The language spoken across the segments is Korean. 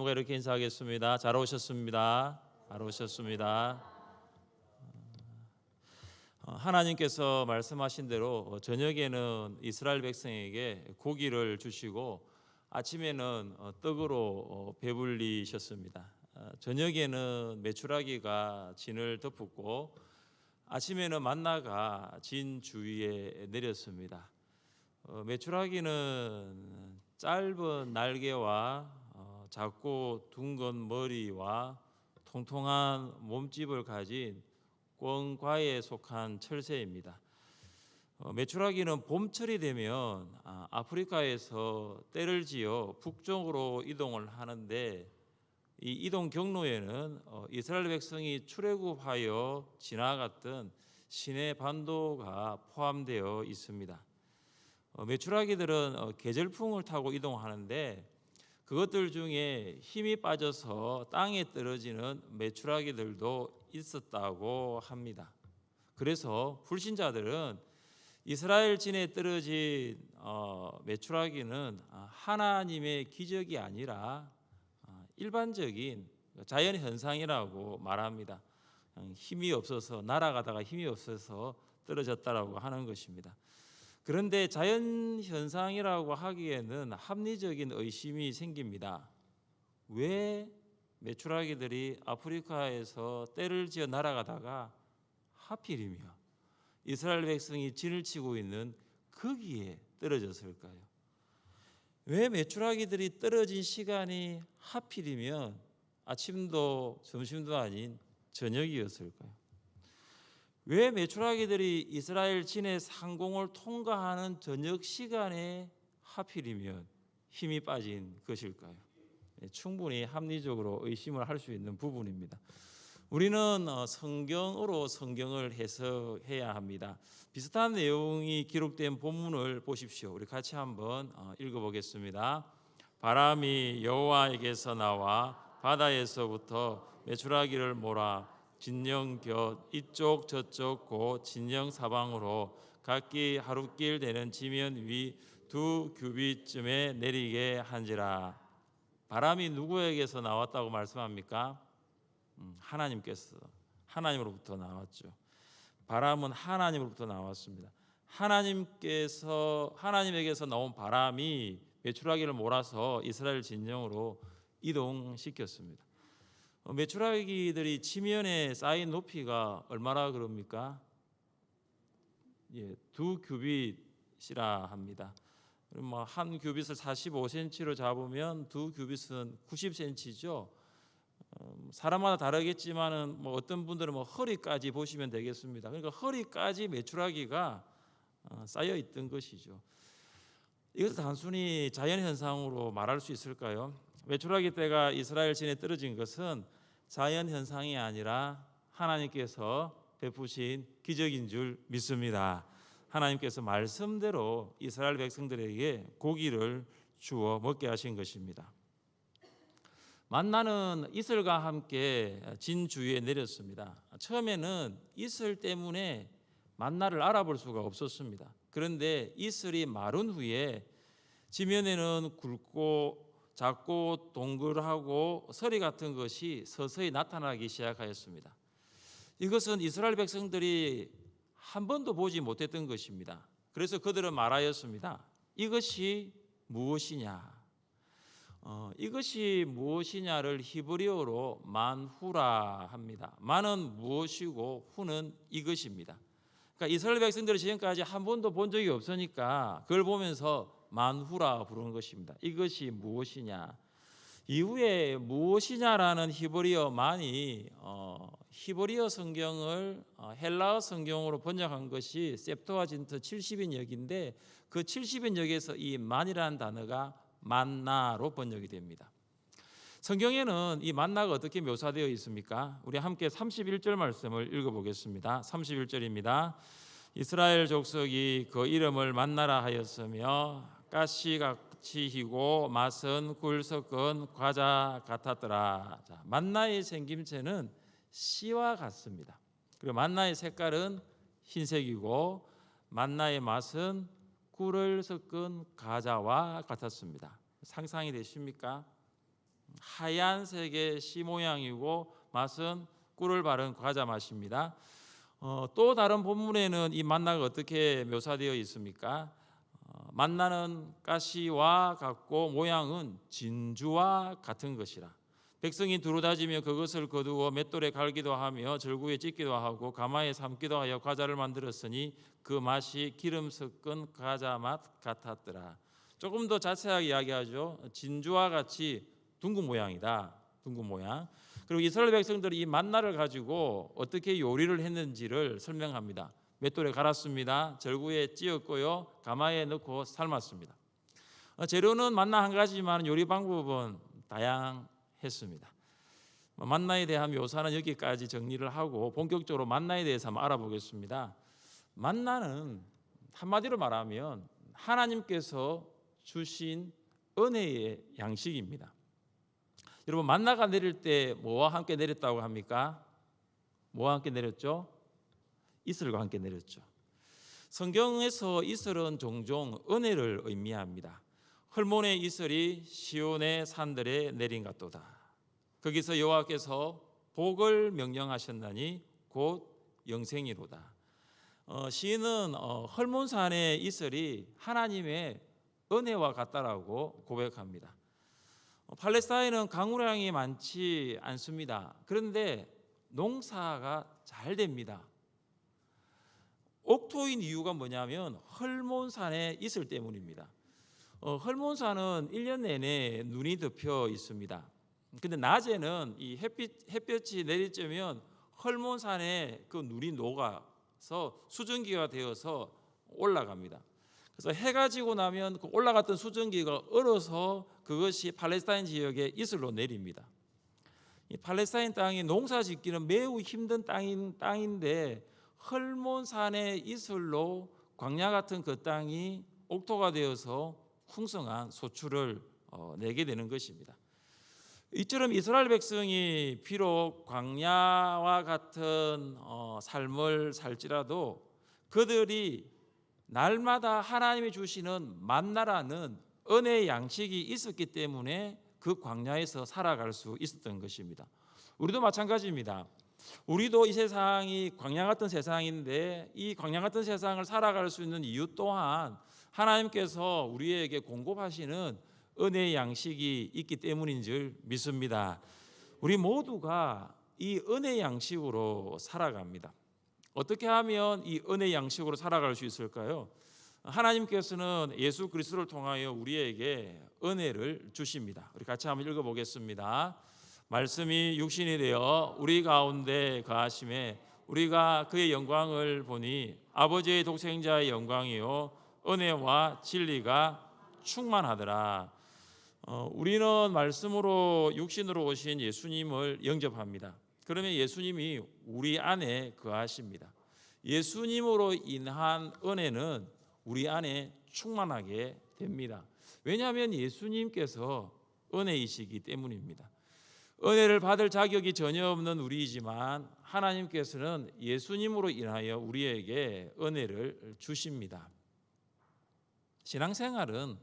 누가 이렇게 인사하겠습니다. 잘 오셨습니다. 잘 오셨습니다. 어, 하나님께서 말씀하신 대로 어, 저녁에는 이스라엘 백성에게 고기를 주시고 아침에는 어, 떡으로 어, 배불리셨습니다. 어, 저녁에는 메추라기가 진을 덮었고 아침에는 만나가 진 주위에 내렸습니다. 어, 메추라기는 짧은 날개와 어, 작고 둥근 머리와 통통한 몸집을 가진 꿩과에 속한 철새입니다. 어, 메추라기는 봄철이 되면 아, 아프리카에서 때를 지어 북쪽으로 이동을 하는데 이 이동 경로에는 어, 이스라엘 백성이 출애굽하여 지나갔던 시내 반도가 포함되어 있습니다. 어, 메추라기들은 어, 계절풍을 타고 이동하는데 그것들 중에 힘이 빠져서 땅에 떨어지는 메추라기들도 있었다고 합니다. 그래서 불신자들은 이스라엘 진에 떨어진 어, 메추라기는 아, 하나님의 기적이 아니라 아, 일반적인 자연 현상이라고 말합니다. 그냥 힘이 없어서 날아가다가 힘이 없어서 떨어졌다라고 하는 것입니다. 그런데 자연 현상이라고 하기에는 합리적인 의심이 생깁니다. 왜 메추라기들이 아프리카에서 때를 지어 날아가다가 하필이며 이스라엘 백성이 진을 치고 있는 거기에 떨어졌을까요? 왜 메추라기들이 떨어진 시간이 하필이면 아침도 점심도 아닌 저녁이었을까요? 왜 메추라기들이 이스라엘 진의 상공을 통과하는 저녁 시간에 하필이면 힘이 빠진 것일까요? 예, 충분히 합리적으로 의심을 할 수 있는 부분입니다. 우리는 어, 성경으로 성경을 해석해야 합니다. 비슷한 내용이 기록된 본문을 보십시오. 우리 같이 한번 어, 읽어보겠습니다. 바람이 여호와에게서 나와 바다에서부터 메추라기를 몰아 진영 곁 이쪽 저쪽 고 진영 사방으로 각기 하루길 되는 지면 위 두 규빗쯤에 내리게 한지라. 바람이 누구에게서 나왔다고 말씀합니까? 음, 하나님께서 하나님으로부터 나왔죠. 바람은 하나님으로부터 나왔습니다. 하나님께서 하나님에게서 나온 바람이 메추라기를 몰아서 이스라엘 진영으로 이동시켰습니다. 어, 메추라기들이 지면에 쌓인 높이가 얼마나 그럽니까? 예, 두 규빗이라 합니다. 뭐한 규빗을 45cm로 잡으면 두 규빗은 90cm죠. 사람마다 다르겠지만은 뭐 어떤 분들은 뭐 허리까지 보시면 되겠습니다. 그러니까 허리까지 메추라기가 어, 쌓여 있던 것이죠. 이것을 단순히 자연 현상으로 말할 수 있을까요? 메추라기 떼가 이스라엘 진에 떨어진 것은 자연 현상이 아니라 하나님께서 베푸신 기적인 줄 믿습니다. 하나님께서 말씀대로 이스라엘 백성들에게 고기를 주어 먹게 하신 것입니다. 만나는 이슬과 함께 진 주위에 내렸습니다. 처음에는 이슬 때문에 만나를 알아볼 수가 없었습니다. 그런데 이슬이 마른 후에 지면에는 굵고 작고 동글하고 서리 같은 것이 서서히 나타나기 시작하였습니다. 이것은 이스라엘 백성들이 한 번도 보지 못했던 것입니다. 그래서 그들은 말하였습니다. 이것이 무엇이냐? 어, 이것이 무엇이냐를 히브리어로 만후라 합니다. 만은 무엇이고 후는 이것입니다. 그러니까 이스라엘 백성들이 지금까지 한 번도 본 적이 없으니까 그걸 보면서 만후라 부르는 것입니다. 이것이 무엇이냐? 이후에 무엇이냐라는 히브리어 만이 어, 히브리어 성경을 어, 헬라어 성경으로 번역한 것이 septuagin트 70인 역인데 그 70인 역에서 이 만이라는 단어가 만나로 번역이 됩니다. 성경에는 이 만나가 어떻게 묘사되어 있습니까? 우리 함께 31절 말씀을 읽어보겠습니다. 31절입니다. 이스라엘 족속이 그 이름을 만나라 하였으며 가시같이 희고 맛은 꿀 섞은 과자 같았더라. 자, 만나의 생김새는 씨와 같습니다. 그리고 만나의 색깔은 흰색이고 만나의 맛은 꿀을 섞은 과자와 같았습니다. 상상이 되십니까? 하얀색의 씨 모양이고 맛은 꿀을 바른 과자 맛입니다. 어, 또 다른 본문에는 이 만나가 어떻게 묘사되어 있습니까? 어, 만나는 가시와 같고 모양은 진주와 같은 것이라. 백성이 두루 다지며 그것을 거두어 맷돌에 갈기도 하며 절구에 찢기도 하고 가마에 삶기도 하여 과자를 만들었으니 그 맛이 기름 섞은 과자 맛 같았더라. 조금 더 자세하게 이야기하죠. 진주와 같이 둥근 모양이다. 둥근 모양. 그리고 이스라엘 백성들이 이 만나를 가지고 어떻게 요리를 했는지를 설명합니다. 맷돌에 갈았습니다. 절구에 찧었고요. 가마에 넣고 삶았습니다. 어, 재료는 만나 한 가지지만 요리 방법은 다양했습니다. 뭐 만나에 대한 묘사는 여기까지 정리를 하고 본격적으로 만나에 대해서 한번 알아보겠습니다. 만나는 한마디로 말하면 하나님께서 주신 은혜의 양식입니다. 여러분 만나가 내릴 때 뭐와 함께 내렸다고 합니까? 뭐와 함께 내렸죠? 이슬과 함께 내렸죠. 성경에서 이슬은 종종 은혜를 의미합니다. 헐몬의 이슬이 시온의 산들에 내린 같도다. 거기서 여호와께서 복을 명령하셨나니 곧 영생이로다. 어, 시인은 어, 헐몬산의 이슬이 하나님의 은혜와 같다라고 고백합니다. 어, 팔레스타인은 강우량이 많지 않습니다. 그런데 농사가 잘 됩니다. 옥토인 이유가 뭐냐면 헐몬산에 있을 때문입니다. 어, 헐몬산은 1년 내내 눈이 덮여 있습니다. 근데 낮에는 이 햇빛 햇볕이 내리쬐면 헐몬산에 그 눈이 녹아서 수증기가 되어서 올라갑니다. 그래서 해가 지고 나면 그 올라갔던 수증기가 얼어서 그것이 팔레스타인 지역에 이슬로 내립니다. 이 팔레스타인 땅이 농사 짓기는 매우 힘든 땅인 땅인데 헐몬산의 이슬로 광야 같은 그 땅이 옥토가 되어서 풍성한 소출을 어, 내게 되는 것입니다. 이처럼 이스라엘 백성이 비록 광야와 같은 어, 삶을 살지라도 그들이 날마다 하나님이 주시는 만나라는 은혜의 양식이 있었기 때문에 그 광야에서 살아갈 수 있었던 것입니다. 우리도 마찬가지입니다. 우리도 이 세상이 광야 같은 세상인데 이 광야 같은 세상을 살아갈 수 있는 이유 또한 하나님께서 우리에게 공급하시는 은혜의 양식이 있기 때문인 줄 믿습니다. 우리 모두가 이 은혜의 양식으로 살아갑니다. 어떻게 하면 이 은혜의 양식으로 살아갈 수 있을까요? 하나님께서는 예수 그리스도를 통하여 우리에게 은혜를 주십니다. 우리 같이 한번 읽어 보겠습니다. 말씀이 육신이 되어 우리 가운데 거하심에 우리가 그의 영광을 보니 아버지의 독생자의 영광이요 은혜와 진리가 충만하더라. 어, 우리는 말씀으로 육신으로 오신 예수님을 영접합니다. 그러면 예수님이 우리 안에 거하십니다. 예수님으로 인한 은혜는 우리 안에 충만하게 됩니다. 왜냐하면 예수님께서 은혜이시기 때문입니다. 은혜를 받을 자격이 전혀 없는 우리이지만 하나님께서는 예수님으로 인하여 우리에게 은혜를 주십니다. 신앙생활은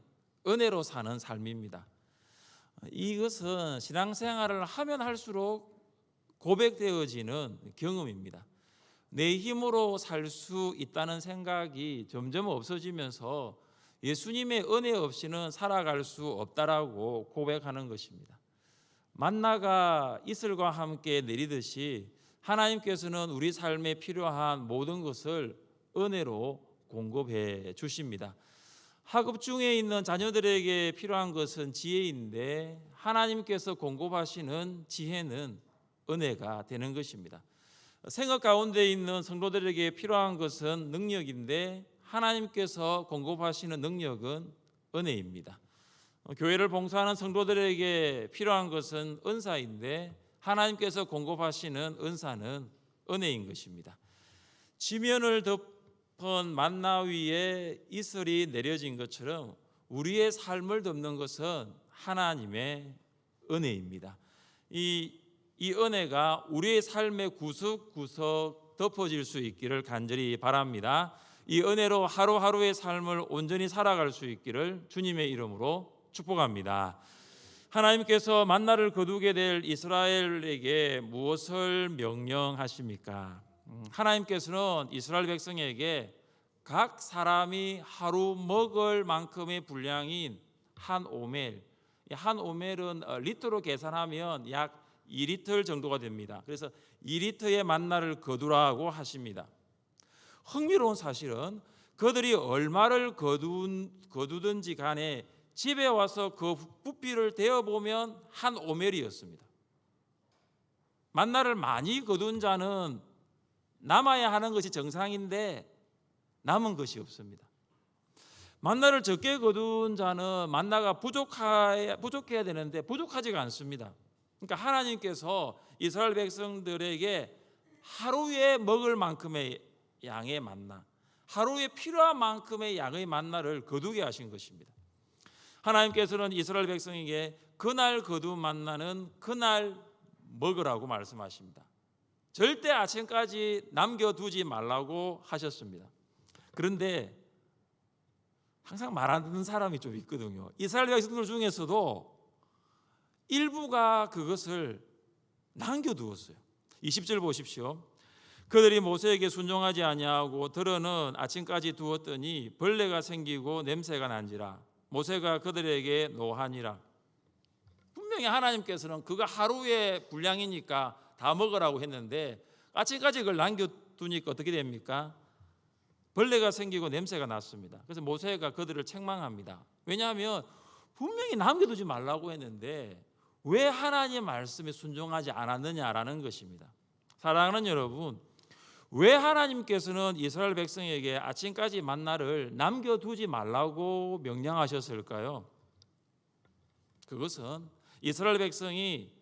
은혜로 사는 삶입니다. 이것은 신앙생활을 하면 할수록 고백되어지는 경험입니다. 내 힘으로 살 수 있다는 생각이 점점 없어지면서 예수님의 은혜 없이는 살아갈 수 없다라고 고백하는 것입니다. 만나가 이슬과 함께 내리듯이 하나님께서는 우리 삶에 필요한 모든 것을 은혜로 공급해 주십니다. 학업 중에 있는 자녀들에게 필요한 것은 지혜인데 하나님께서 공급하시는 지혜는 은혜가 되는 것입니다. 생각 가운데 있는 성도들에게 필요한 것은 능력인데 하나님께서 공급하시는 능력은 은혜입니다. 교회를 봉사하는 성도들에게 필요한 것은 은사인데 하나님께서 공급하시는 은사는 은혜인 것입니다. 지면을 덮은 만나 위에 이슬이 내려진 것처럼 우리의 삶을 덮는 것은 하나님의 은혜입니다. 이, 이 은혜가 우리의 삶의 구석구석 덮어질 수 있기를 간절히 바랍니다. 이 은혜로 하루하루의 삶을 온전히 살아갈 수 있기를 주님의 이름으로 축복합니다. 하나님께서 만나를 거두게 될 이스라엘에게 무엇을 명령하십니까? 음, 하나님께서는 이스라엘 백성에게 각 사람이 하루 먹을 만큼의 분량인 한 오멜, 이한 오멜은 어, 리터로 계산하면 약 2리터 정도가 됩니다. 그래서 2리터의 만나를 거두라고 하십니다. 흥미로운 사실은 그들이 얼마를 거두든지 간에 집에 와서 그 부피를 대어 보면 한 오멜이었습니다. 만나를 많이 거둔 자는 남아야 하는 것이 정상인데 남은 것이 없습니다. 만나를 적게 거둔 자는 만나가 부족해야, 부족해야 되는데 부족하지가 않습니다. 그러니까 하나님께서 이스라엘 백성들에게 하루에 먹을 만큼의 양의 만나, 하루에 필요한 만큼의 양의 만나를 거두게 하신 것입니다. 하나님께서는 이스라엘 백성에게 그날 거둔 만나는 그날 먹으라고 말씀하십니다. 절대 아침까지 남겨두지 말라고 하셨습니다. 그런데 항상 말안 듣는 사람이 좀 있거든요. 이스라엘 백성들 중에서도 일부가 그것을 남겨두었어요. 20절 보십시오. 그들이 모세에게 순종하지 아니하고 들어는 아침까지 두었더니 벌레가 생기고 냄새가 난지라 모세가 그들에게 노하니라 분명히 하나님께서는 그가 하루의 분량이니까 다 먹으라고 했는데 아침까지 그걸 남겨두니까 어떻게 됩니까? 벌레가 생기고 냄새가 났습니다. 그래서 모세가 그들을 책망합니다. 왜냐하면 분명히 남겨두지 말라고 했는데 왜 하나님 말씀에 순종하지 않았느냐라는 것입니다. 사랑하는 여러분, 왜 하나님께서는 이스라엘 백성에게 아침까지 만나를 남겨두지 말라고 명령하셨을까요? 그것은 이스라엘 백성이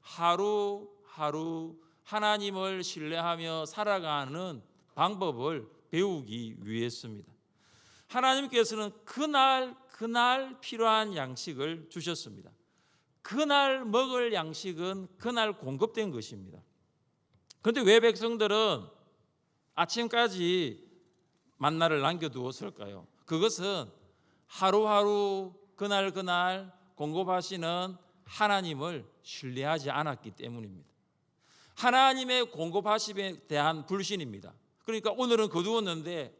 하루하루 하나님을 신뢰하며 살아가는 방법을 배우기 위해서입니다. 하나님께서는 그날 그날 필요한 양식을 주셨습니다. 그날 먹을 양식은 그날 공급된 것입니다. 그런데 왜 백성들은 아침까지 만나를 남겨두었을까요? 그것은 하루하루 그날 그날 공급하시는 하나님을 신뢰하지 않았기 때문입니다. 하나님의 공급하심에 대한 불신입니다. 그러니까 오늘은 거두었는데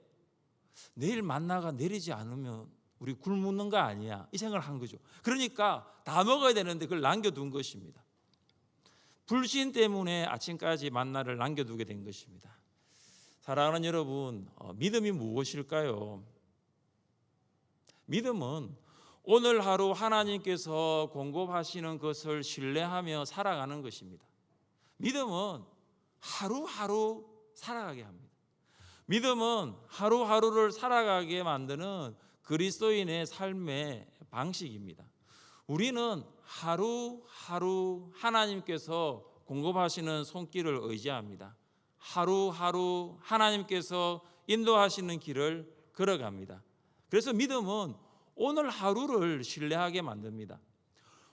내일 만나가 내리지 않으면 우리 굶는 거 아니야 이 생각을 한 거죠. 그러니까 다 먹어야 되는데 그걸 남겨둔 것입니다. 불신 때문에 아침까지 만나를 남겨두게 된 것입니다. 사랑하는 여러분, 어, 믿음이 무엇일까요? 믿음은 오늘 하루 하나님께서 공급하시는 것을 신뢰하며 살아가는 것입니다. 믿음은 하루하루 살아가게 합니다. 믿음은 하루하루를 살아가게 만드는 그리스도인의 삶의 방식입니다. 우리는 하루하루 하나님께서 공급하시는 손길을 의지합니다. 하루하루 하나님께서 인도하시는 길을 걸어갑니다. 그래서 믿음은 오늘 하루를 신뢰하게 만듭니다.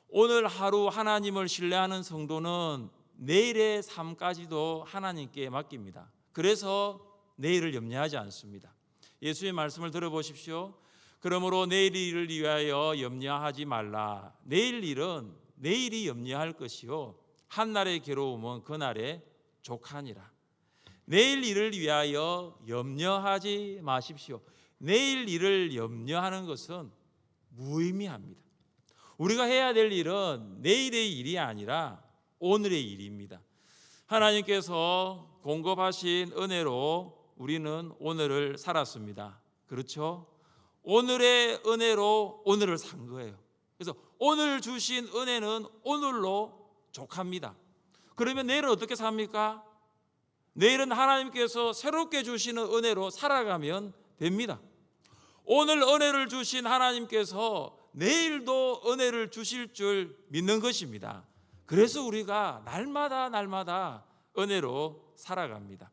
오늘 하루 하나님을 신뢰하는 성도는 내일의 삶까지도 하나님께 맡깁니다. 그래서 내일을 염려하지 않습니다. 예수의 말씀을 들어보십시오. 그러므로 내일 일을 위하여 염려하지 말라. 내일 일은 내일이 염려할 것이요 한날의 괴로움은 그날의 족하니라. 내일 일을 위하여 염려하지 마십시오. 내일 일을 염려하는 것은 무의미합니다. 우리가 해야 될 일은 내일의 일이 아니라 오늘의 일입니다. 하나님께서 공급하신 은혜로 우리는 오늘을 살았습니다. 그렇죠? 오늘의 은혜로 오늘을 산 거예요. 그래서 오늘 주신 은혜는 오늘로 족합니다. 그러면 내일은 어떻게 삽니까? 내일은 하나님께서 새롭게 주시는 은혜로 살아가면 됩니다. 오늘 은혜를 주신 하나님께서 내일도 은혜를 주실 줄 믿는 것입니다. 그래서 우리가 날마다 날마다 은혜로 살아갑니다.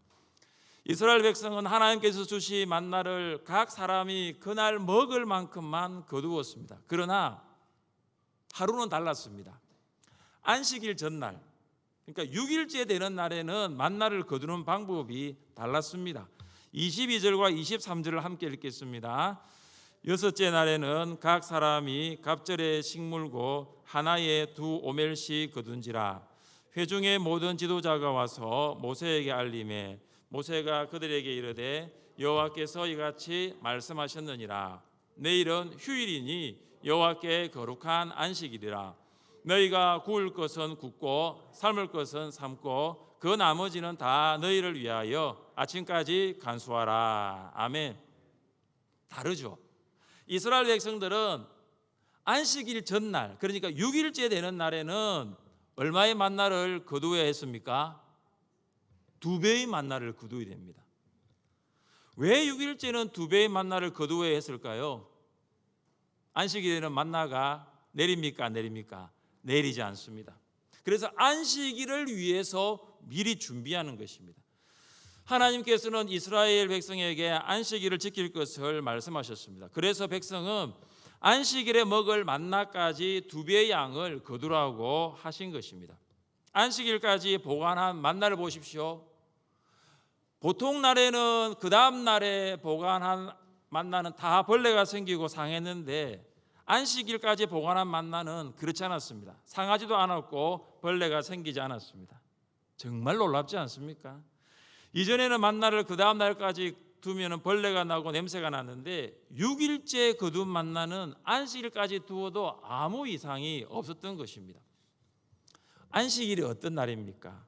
이스라엘 백성은 하나님께서 주신 만나를 각 사람이 그날 먹을 만큼만 거두었습니다. 그러나 하루는 달랐습니다. 안식일 전날, 그러니까 6일째 되는 날에는 만나를 거두는 방법이 달랐습니다. 22절과 23절을 함께 읽겠습니다. 여섯째 날에는 각 사람이 갑절에 식물고 하나에 두 오멜씩 거둔지라 회중의 모든 지도자가 와서 모세에게 알림해 모세가 그들에게 이르되 여호와께서 이같이 말씀하셨느니라 내일은 휴일이니 여호와께 거룩한 안식일이라 너희가 구울 것은 굽고 삶을 것은 삶고 그 나머지는 다 너희를 위하여 아침까지 간수하라 아멘 다르죠 이스라엘 백성들은 안식일 전날 그러니까 6일째 되는 날에는 얼마의 만나를 거두어야 했습니까? 두 배의 만나를 거두어야 됩니다. 왜 6일째는 두 배의 만나를 거두어야 했을까요? 안식일에는 만나가 내립니까? 안 내립니까? 내리지 않습니다. 그래서 안식일을 위해서 미리 준비하는 것입니다. 하나님께서는 이스라엘 백성에게 안식일을 지킬 것을 말씀하셨습니다. 그래서 백성은 안식일에 먹을 만나까지 두 배의 양을 거두라고 하신 것입니다. 안식일까지 보관한 만나를 보십시오. 보통 날에는 그 다음 날에 보관한 만나는 다 벌레가 생기고 상했는데 안식일까지 보관한 만나는 그렇지 않았습니다. 상하지도 않았고 벌레가 생기지 않았습니다. 정말 놀랍지 않습니까? 이전에는 만나를 그 다음 날까지 두면은 벌레가 나고 냄새가 났는데 6일째 거둔 만나는 안식일까지 두어도 아무 이상이 없었던 것입니다. 안식일이 어떤 날입니까?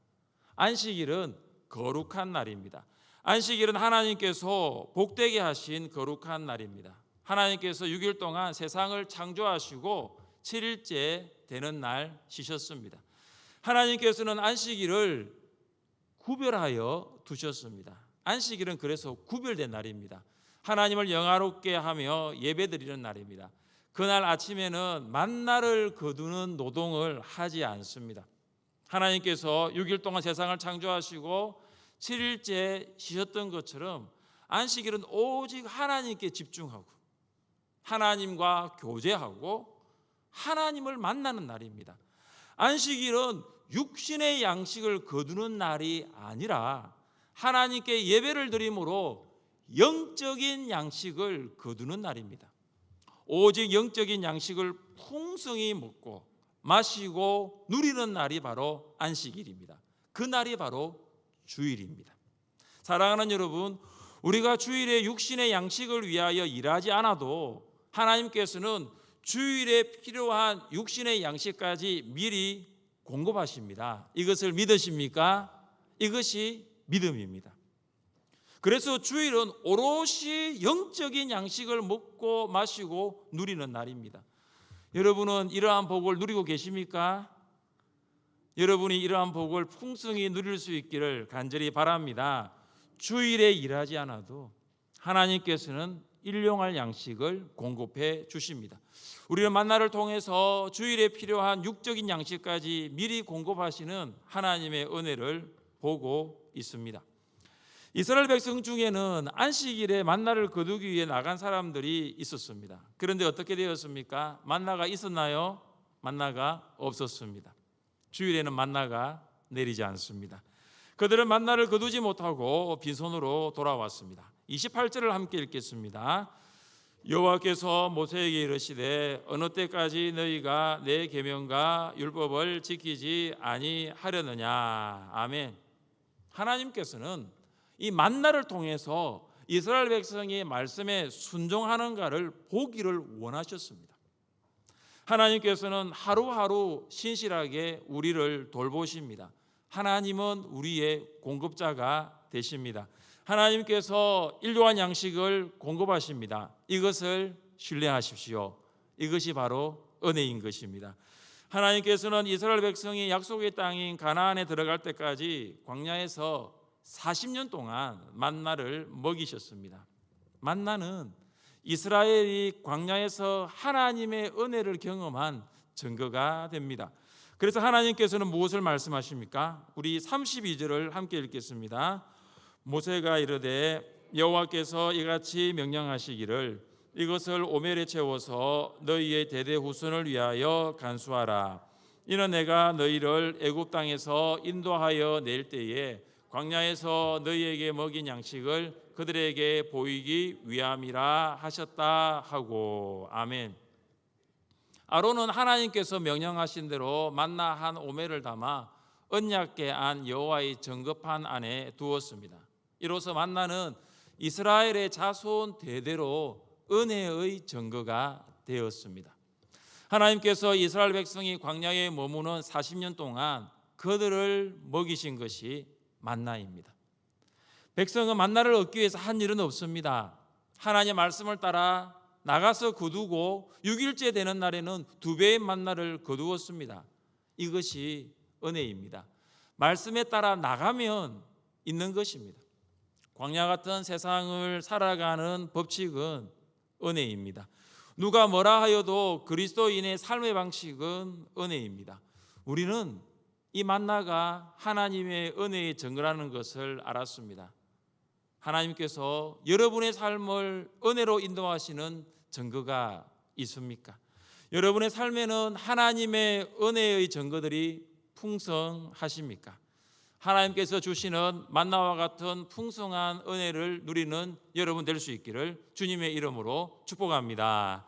안식일은 거룩한 날입니다. 안식일은 하나님께서 복되게 하신 거룩한 날입니다. 하나님께서 6일 동안 세상을 창조하시고 7일째 되는 날 쉬셨습니다. 하나님께서는 안식일을 구별하여 두셨습니다. 안식일은 그래서 구별된 날입니다. 하나님을 영화롭게 하며 예배드리는 날입니다. 그날 아침에는 만나를 거두는 노동을 하지 않습니다. 하나님께서 6일 동안 세상을 창조하시고 7일째 쉬셨던 것처럼 안식일은 오직 하나님께 집중하고 하나님과 교제하고 하나님을 만나는 날입니다. 안식일은 육신의 양식을 거두는 날이 아니라 하나님께 예배를 드림으로 영적인 양식을 거두는 날입니다. 오직 영적인 양식을 풍성히 먹고 마시고 누리는 날이 바로 안식일입니다. 그 날이 바로 주일입니다. 사랑하는 여러분, 우리가 주일에 육신의 양식을 위하여 일하지 않아도 하나님께서는 주일에 필요한 육신의 양식까지 미리 공급하십니다. 이것을 믿으십니까? 이것이 믿음입니다. 그래서 주일은 오롯이 영적인 양식을 먹고 마시고 누리는 날입니다. 여러분은 이러한 복을 누리고 계십니까? 여러분이 이러한 복을 풍성히 누릴 수 있기를 간절히 바랍니다. 주일에 일하지 않아도 하나님께서는 일용할 양식을 공급해 주십니다. 우리는 만나를 통해서 주일에 필요한 육적인 양식까지 미리 공급하시는 하나님의 은혜를 보고 있습니다. 이스라엘 백성 중에는 안식일에 만나를 거두기 위해 나간 사람들이 있었습니다. 그런데 어떻게 되었습니까? 만나가 있었나요? 만나가 없었습니다. 주일에는 만나가 내리지 않습니다. 그들은 만나를 거두지 못하고 빈손으로 돌아왔습니다. 28절을 함께 읽겠습니다. 여호와께서 모세에게 이르시되 어느 때까지 너희가 내 계명과 율법을 지키지 아니하려느냐 아멘. 하나님께서는 이 만나를 통해서 이스라엘 백성이 말씀에 순종하는가를 보기를 원하셨습니다. 하나님께서는 하루하루 신실하게 우리를 돌보십니다. 하나님은 우리의 공급자가 되십니다. 하나님께서 일용한 양식을 공급하십니다. 이것을 신뢰하십시오. 이것이 바로 은혜인 것입니다. 하나님께서는 이스라엘 백성이 약속의 땅인 가나안에 들어갈 때까지 광야에서 40년 동안 만나를 먹이셨습니다. 만나는 이스라엘이 광야에서 하나님의 은혜를 경험한 증거가 됩니다. 그래서 하나님께서는 무엇을 말씀하십니까? 우리 32절을 함께 읽겠습니다. 모세가 이르되 여호와께서 이같이 명령하시기를 이것을 오멜에 채워서 너희의 대대 후손을 위하여 간수하라. 이는 내가 너희를 애굽 땅에서 인도하여 낼 때에 광야에서 너희에게 먹인 양식을 그들에게 보이기 위함이라 하셨다 하고 아멘. 아론은 하나님께서 명령하신 대로 만나 한 오매를 담아 언약궤 안 여호와의 정급판 안에 두었습니다. 이로써 만나는 이스라엘의 자손 대대로 은혜의 증거가 되었습니다. 하나님께서 이스라엘 백성이 광야에 머무는 40년 동안 그들을 먹이신 것이 만나입니다. 백성은 만나를 얻기 위해서 한 일은 없습니다. 하나님의 말씀을 따라 나가서 거두고 6일째 되는 날에는 두 배의 만나를 거두었습니다. 이것이 은혜입니다. 말씀에 따라 나가면 있는 것입니다. 광야 같은 세상을 살아가는 법칙은 은혜입니다. 누가 뭐라 하여도 그리스도인의 삶의 방식은 은혜입니다. 우리는 이 만나가 하나님의 은혜의 증거라는 것을 알았습니다. 하나님께서 여러분의 삶을 은혜로 인도하시는 증거가 있습니까? 여러분의 삶에는 하나님의 은혜의 증거들이 풍성하십니까? 하나님께서 주시는 만나와 같은 풍성한 은혜를 누리는 여러분 될 수 있기를 주님의 이름으로 축복합니다.